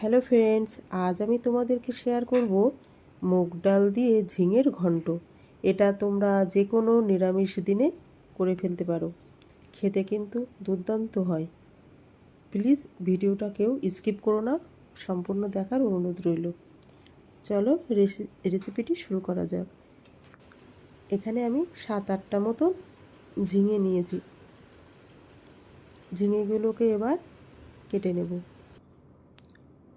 Hello friends, আজ আমি তোমাদেরকে শেয়ার করব মুগ ডাল দিয়ে ঝিঙের ঘন্ট। এটা তোমরা যে কোনো নিরামিষ দিনে করে ফেলতে পারো। খেতে কিন্তু দুর্দান্ত হয়। প্লিজ ভিডিওটা কেউ স্কিপ করো না, সম্পূর্ণ দেখার অনুরোধ রইল। চলো রেসিপিটি শুরু করা যাক। এখানে আমি সাত আটটা মতো ঝিঙে নিয়েছি। ঝিঙেগুলোকে এবার কেটে নেব।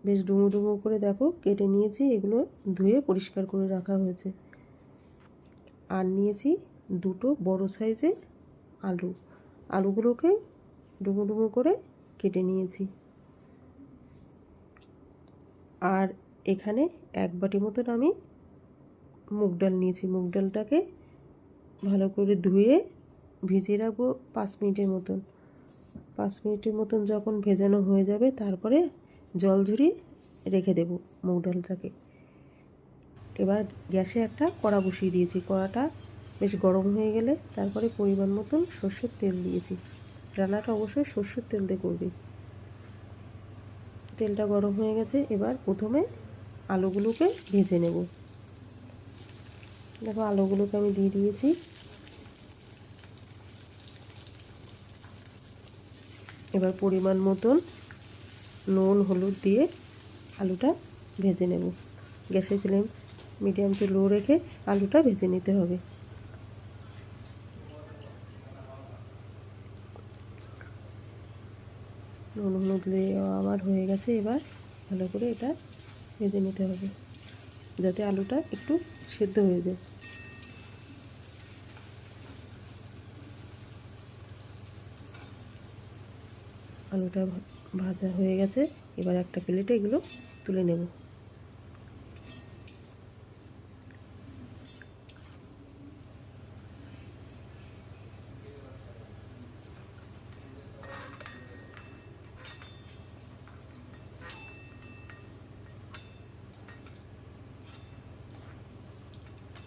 বেশ ডুমো ডুমো করে দেখো কেটে নিয়েছি, এগুলো ধুয়ে পরিষ্কার করে রাখা হয়েছে। আর নিয়েছি দুটো বড় সাইজের আলু। আলুগুলোকে ডুমো ডুমো করে কেটে নিয়েছি। আর এখানে এক বাটি মতন আমি মুগ ডাল নিয়েছি। মুগ ডালটাকে ভালো করে ধুয়ে ভিজিয়ে রাখব পাঁচ মিনিটের মতন। পাঁচ মিনিটের মতন যখন ভেজানো হয়ে যাবে, তারপরে জল ঝরিয়ে রেখে দেব মুগ ডালটাকে এবার গ্যাসে একটা কড়া বসিয়ে দিয়েছি। কড়াটা বেশ গরম হয়ে গেলে তারপরে পরিমাণ মতন সর্ষের তেল দিয়েছি। রান্নাটা অবশ্যই সর্ষের তেল দিয়ে করবে। তেলটা গরম হয়ে গেছে, এবার প্রথমে আলুগুলোকে ভেজে নেব। দেখো আলুগুলোকে আমি দিয়ে দিয়েছি। এবার পরিমাণ মতন নুন, হলুদ দিয়ে আলুটা ভেজে নেব। গ্যাসের ফ্লেম মিডিয়াম টু লো রেখে আলুটা ভেজে নিতে হবে। নুন, হলুদ দেওয়া আমার হয়ে গেছে, এবার ভালো করে এটা ভেজে নিতে হবে, যাতে আলুটা একটু সেদ্ধ হয়ে যায়। আলুটা ভাজা হয়ে গেছে। এবার একটা প্লেটে এগুলো তুলে নেব।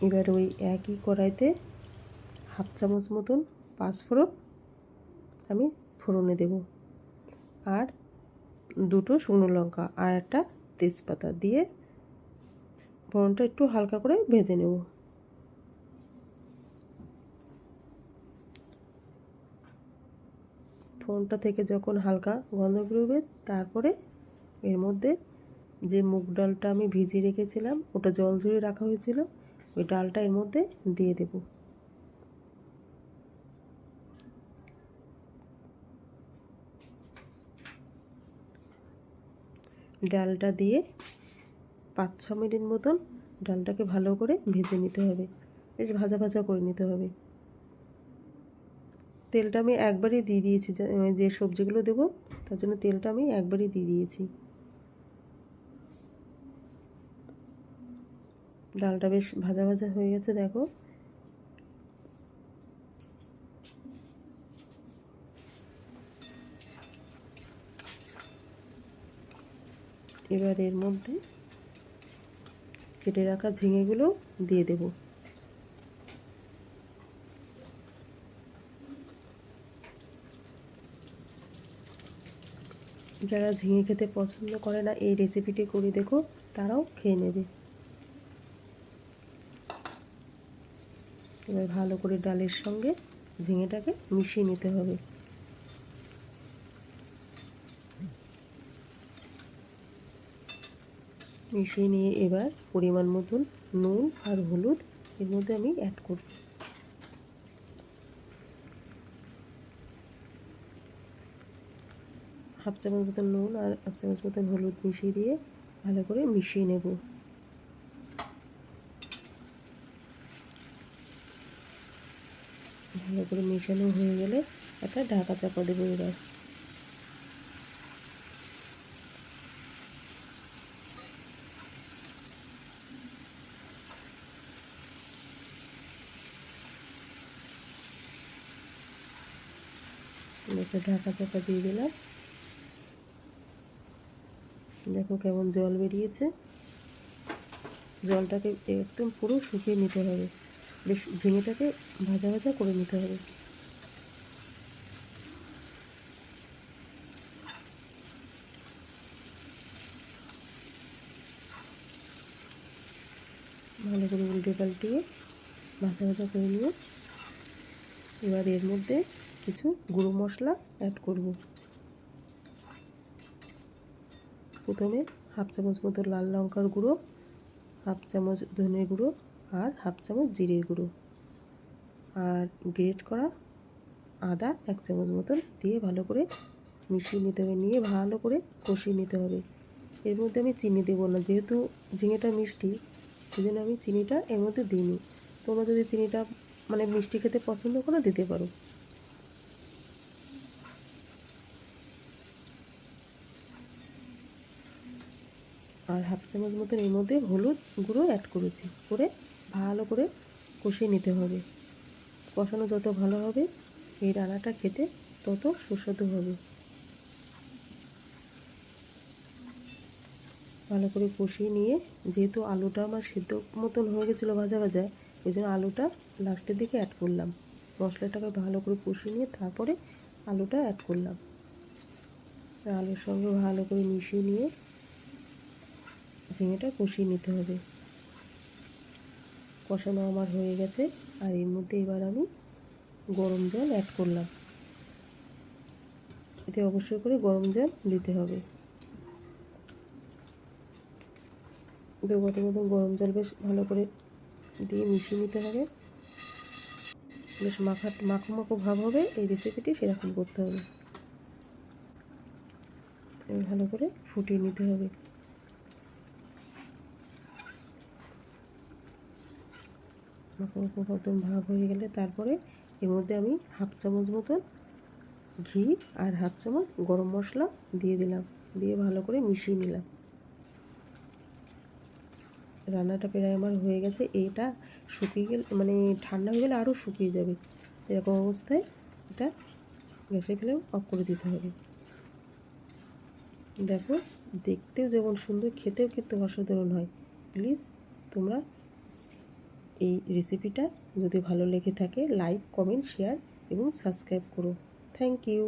এবার ওই একই কড়াইতে হাফ চামচ মতন পাঁচ পাঁচফোড়ন আমি ফোড়নে দেবো। আর দুটো শুকনো লঙ্কা আর একটা তেজপাতা দিয়ে ফোড়নটা একটু হালকা করে ভেজে নেব। ফোড়নটা থেকে যখন হালকা গন্ধ বেরোবে, তারপরে এর মধ্যে যে মুগ ডালটা আমি ভিজিয়ে রেখেছিলাম, ওটা জল ঝরিয়ে রাখা হয়েছিল, ওই ডালটা এর মধ্যে দিয়ে দেবো। ডালটা দিয়ে পাঁচ ছ মিনিট মতন ডালটাকে ভালো করে ভেজে নিতে হবে। বেশ ভাজা ভাজা করে নিতে হবে। তেলটা আমি একবারই দিয়ে দিয়েছি। যে সবজিগুলো দেবো, তার জন্য তেলটা আমি একবারই দিয়ে দিয়েছি। ডালটা বেশ ভাজা ভাজা হয়ে গেছে, দেখো। এবার এর মধ্যে কেটে রাখা ঝিঙেগুলো দিয়ে দেব। যারা ঝিঙে খেতে পছন্দ করে না, এই রেসিপিটি করে দেখো, তারাও খেয়ে নেবে। এবার ভালো করে ডালের সঙ্গে ঝিঙেটাকে মিশিয়ে নিতে হবে। মিশিয়ে নিয়ে এবার পরিমাণ মতন নুন আর হলুদ এর মধ্যে আমি অ্যাড করব। হাফ চামচ মতন নুন আর হাফ চামচ মতন হলুদ মিশিয়ে দিয়ে ভালো করে মিশিয়ে নেব। ভালো করে মেশানো হয়ে গেলে একটা ঢাকা চাপা দেবো এবার। একটু ঢাকা চাকা দিয়ে দিলাম। দেখো কেমন জল বেরিয়েছে। জলটাকে একদম পুরো শুকিয়ে নিতে হবে। বেশ ঝিঙেটাকে ভাজা ভাজা করে নিতে হবে। ভালো করে উল্টে পাল্টিয়ে ভাজা ভাজা করে নিয়ে এবার এর মধ্যে কিছু গুঁড়ো মশলা অ্যাড করব। প্রথমে হাফ চামচ মতো লাল লঙ্কার গুঁড়ো, হাফ চামচ ধনে গুঁড়ো আর হাফ চামচ জিরের গুঁড়ো। আর গ্রেট করা আদা এক চামচ মতন দিয়ে ভালো করে মিশিয়ে নিতে হবে, নিয়ে ভালো করে কষিয়ে নিতে হবে। এর মধ্যে আমি চিনি দেবো না, যেহেতু ঝিঙেটা মিষ্টি সেই জন্য আমি চিনিটা এর মধ্যে দিইনি। তোমরা যদি চিনিটা মানে মিষ্টি খেতে পছন্দ করো, দিতে পারো। আর হাফ চামচ মতন এর মধ্যে হলুদ গুঁড়ো অ্যাড করেছি। করে ভালো করে কষিয়ে নিতে হবে। কষানো যত ভালো হবে, এই রান্নাটা খেতে তত সুস্বাদু হবে। ভালো করে কষিয়ে নিয়ে, যেহেতু আলুটা আমার সিদ্ধ মতন হয়ে গেছিল ভাজা ভাজা ওই জন্য আলুটা লাস্টের দিকে অ্যাড করলাম। মশলাটাকে ভালো করে কষিয়ে নিয়ে তারপরে আলুটা অ্যাড করলাম। আলুর সঙ্গে ভালো করে মিশিয়ে নিয়ে ঝিঙেটা কষিয়ে নিতে হবে। কষানো আমার হয়ে গেছে, আর এর মধ্যে এবার আমি গরম জল অ্যাড করলাম। এতে অবশ্যই করে গরম জল দিতে হবে। দু মতন গরম জল বেশ ভালো করে দিয়ে মিশিয়ে নিতে হবে। বেশ মাখা মাখো মাখো ভাব হবে, এই রেসিপিটি সেরকম করতে হবে। ভালো করে ফুটিয়ে নিতে হবে। মাখো মতন ভাব হয়ে গেলে তারপরে এর মধ্যে আমি হাফ চামচ মতন ঘি আর হাফ চামচ গরম মশলা দিয়ে দিলাম, দিয়ে ভালো করে মিশিয়ে নিলাম। রান্নাটা প্রায় আমার হয়ে গেছে, এটা শুকিয়ে গেলে মানে ঠান্ডা হয়ে গেলে আরও শুকিয়ে যাবে। এরকম অবস্থায় এটা গ্যাসের ফ্লেম অফ করে দিতে হবে। দেখো, দেখতেও যেমন সুন্দর, খেতেও কিন্তু অসাধারণ হয়। প্লিজ তোমরা এই রেসিপিটা যদি ভালো লেগে থাকে লাইক কমেন্ট শেয়ার এবং সাবস্ক্রাইব করো। Thank you